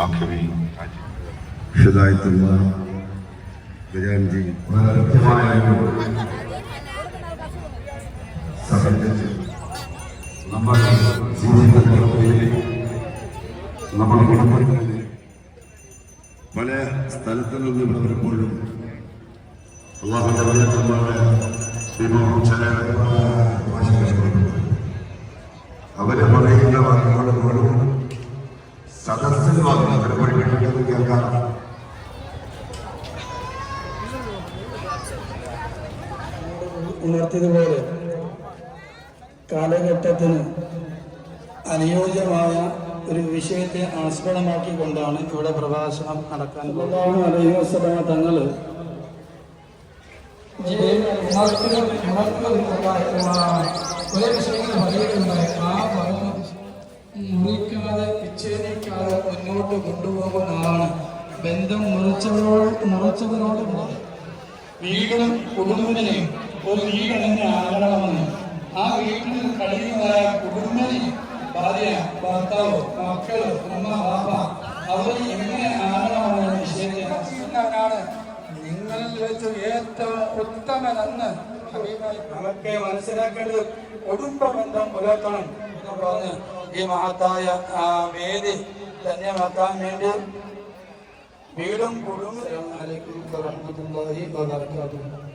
ആഖിറി ഹിദായത്തുള്ള ബിരാൻജി വളരെ കൃത്യമായ സംബന്ധിച്ച് നമ്മുടെ ജീവിതത്തിൽ നമ്മുടെ കുടുംബങ്ങളിൽ പല സ്ഥലത്തു നിന്ന് വരുമ്പോഴും ശ്രീമോഹൻ ചില അവർ പറയുന്ന വാക്കുകളോടും ഉണർത്തിയതുപോലെ കാലഘട്ടത്തിന് അനുയോജ്യമായ ഒരു വിഷയത്തെ ആസ്പദമാക്കിക്കൊണ്ടാണ് ഇവിടെ പ്രഭാഷണം നടക്കാൻ പോകുന്നത്. അലൈഹി ഉണർത്തുക തങ്ങൾ മുറിക്കാതെ വിച്ഛേദിക്കാതെ മുന്നോട്ട് കൊണ്ടുപോകുന്ന ആളാണ്. ബന്ധം മുറിച്ചവരോട് മുറിച്ചവരോട് വീടും കുടുംബത്തിനെയും ഒരു വീട് എങ്ങനെ ആകണമെന്ന്. ആ വീട്ടിൽ കഴിയുന്നതായ കുടുംബനെ ഭാര്യ ഭർത്താവ് മക്കൾ അമ്മ ബാപ്പ അവർ എങ്ങനെ ആകണമെന്ന് നിശ്ചയിച്ചാണ് നിങ്ങളിൽ വെച്ച് ഏറ്റവും ഉത്തമനെന്ന് നമുക്ക് മനസ്സിലാക്കേണ്ടത് കുടുംബ ബന്ധം പുലർത്തണം എന്ന് പറഞ്ഞ് ഈ മഹത്തായ വേദി ധന്യമാക്കാൻ വേണ്ടി വീടും കുടുംബം അലൈക്കും വറഹ്മത്തുള്ളാഹി വബറകാതുഹു.